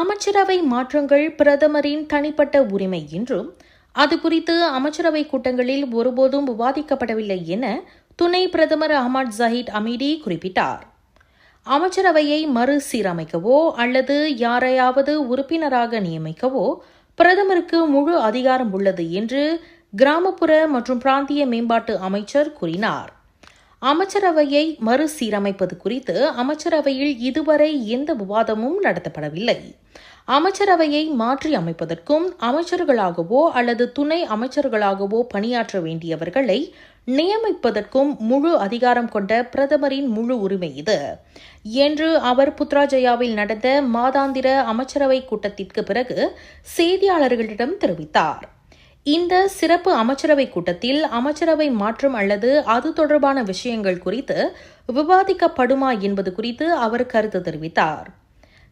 அமைச்சரவை மாற்றங்கள் பிரதமரின் தனிப்பட்ட உரிமை என்றும் அது குறித்து அமைச்சரவை கூட்டங்களில் ஒருபோதும் விவாதிக்கப்படவில்லை என துணை பிரதமர் அஹமத் ஜஹீத் அமீடி குறிப்பிட்டார். அமைச்சரவையை மறுசீரமைக்கவோ அல்லது யாரையாவது உறுப்பினராக நியமிக்கவோ பிரதமருக்கு முழு அதிகாரம் உள்ளது என்று கிராமப்புற மற்றும் பிராந்திய மேம்பாட்டு அமைச்சர் கூறினார். அமைச்சரவையை மறுசீரமைப்பது குறித்து அமைச்சரவையில் இதுவரை எந்த விவாதமும் நடத்தப்படவில்லை. அமைச்சரவையை மாற்றி அமைப்பதற்கும் அமைச்சர்களாகவோ அல்லது துணை அமைச்சர்களாகவோ பணியாற்ற வேண்டியவர்களை நியமிப்பதற்கும் முழு அதிகாரம் கொண்ட பிரதமரின் முழு உரிமை இது. என்று அவர் புத்ராஜயாவில் நடந்த மாதாந்திர அமைச்சரவை கூட்டத்திற்கு பிறகு செய்தியாளர்களிடம் தெரிவித்தார். இந்த சிறப்பு அமைச்சரவை கூட்டத்தில் அமைச்சரவை மாற்றம் அல்லது அது தொடர்பான விஷயங்கள் குறித்து விவாதிக்கப்படுமா என்பது குறித்து அவர் கருத்து தெரிவித்தார்.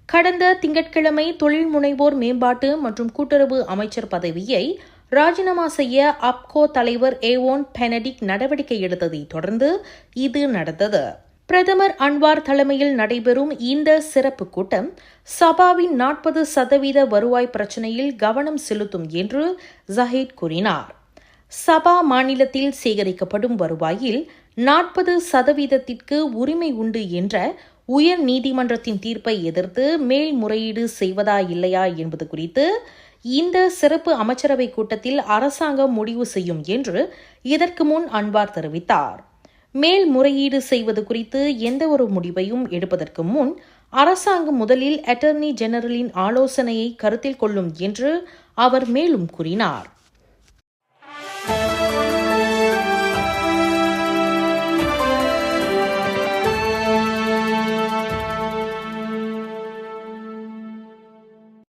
கடந்த திங்கட்கிழமை தொழில் முனைவோர் மேம்பாட்டு மற்றும் கூட்டுறவு அமைச்சர் பதவியை ராஜினாமா செய்ய அப்கோ தலைவர் ஏவோன் பெனடிக் நடவடிக்கை எடுத்ததை தொடர்ந்து இது நடந்தது. பிரதமர் அன்வார் தலைமையில் நடைபெறும் இந்த சிறப்பு கூட்டம் சபாவின் நாற்பது சதவீத வருவாய் பிரச்சினையில் கவனம் செலுத்தும் என்று ஜஹீத் கூறினார். சபா மாநிலத்தில் சேகரிக்கப்படும் வருவாயில் நாற்பது சதவீதத்திற்கு உரிமை உண்டு என்ற உயர் நீதிமன்றத்தின் தீர்ப்பை எதிர்த்து மேல்முறையீடு செய்வதா இல்லையா என்பது குறித்து இந்த சிறப்பு அமைச்சரவை கூட்டத்தில் அரசாங்கம் முடிவு செய்யும் என்று இதற்கு முன் அன்வார் தெரிவித்தார். மேல்முறையீடு செய்வது குறித்து எந்த ஒரு முடிவையும் எடுப்பதற்கு முன் அரசாங்கம் முதலில் அட்டர்னி ஜெனரலின் ஆலோசனையை கருத்தில் கொள்ளும் என்று அவர் மேலும் கூறினார்.